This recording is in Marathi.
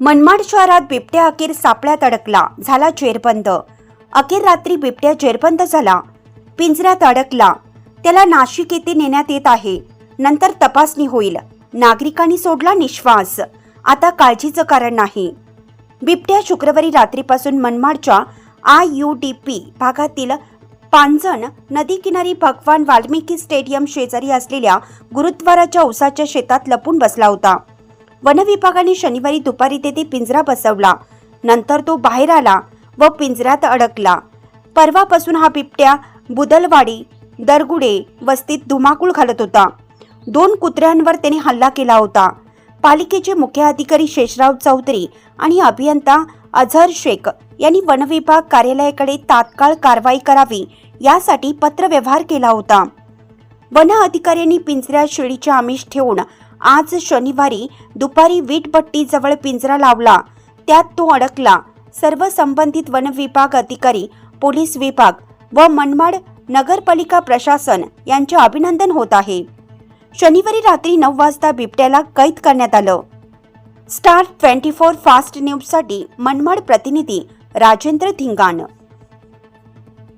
मनमाड शहरात बिबट्या अखेर सापळ्यात अडकला. झाला जेरबंद. अखेर रात्री बिबट्या जेरबंद झाला. पिंजऱ्यात अडकला. त्याला नाशिक येथे नेण्यात येत आहे. नंतर तपासणी होईल. नागरिकांनी सोडला निश्वास. आता काळजीचं कारण नाही. बिबट्या शुक्रवारी रात्रीपासून मनमाडच्या आय यू डी पी भागातील पांजण नदीकिनारी भगवान वाल्मिकी स्टेडियम शेजारी असलेल्या गुरुद्वाराच्या उसाच्या शेतात लपून बसला होता. वनविभागाने शनिवारी दुपारी तेथे पिंजरा बसवला. नंतर तो बाहेर आला व पिंजऱ्यात अडकला. परवापासून हा बिबट्या बुदलवाडी दरगुडे वस्तीत धुमाकूळ घालत होता. दोन कुत्र्यांवर त्याने हल्ला केला होता. पालिकेचे मुख्य अधिकारी शेषराव चौधरी आणि अभियंता अझहर शेख यांनी वनविभाग कार्यालयाकडे तात्काळ कारवाई करावी यासाठी पत्रव्यवहार केला होता. वन अधिकाऱ्यांनी पिंजऱ्यात शेळीचे आमिष ठेवून आज शनिवारी दुपारी वीटभट्टीजवळ पिंजरा लावला. त्यात तो अडकला. सर्व संबंधित वन विभाग अधिकारी पोलीस विभाग व मनमाड नगरपालिका प्रशासन यांचे अभिनंदन होत आहे. शनिवारी रात्री नऊ वाजता बिबट्याला कैद करण्यात आलं. स्टार ट्वेंटी फोर फास्ट न्यूजसाठी मनमाड प्रतिनिधी राजेंद्र धिंगाण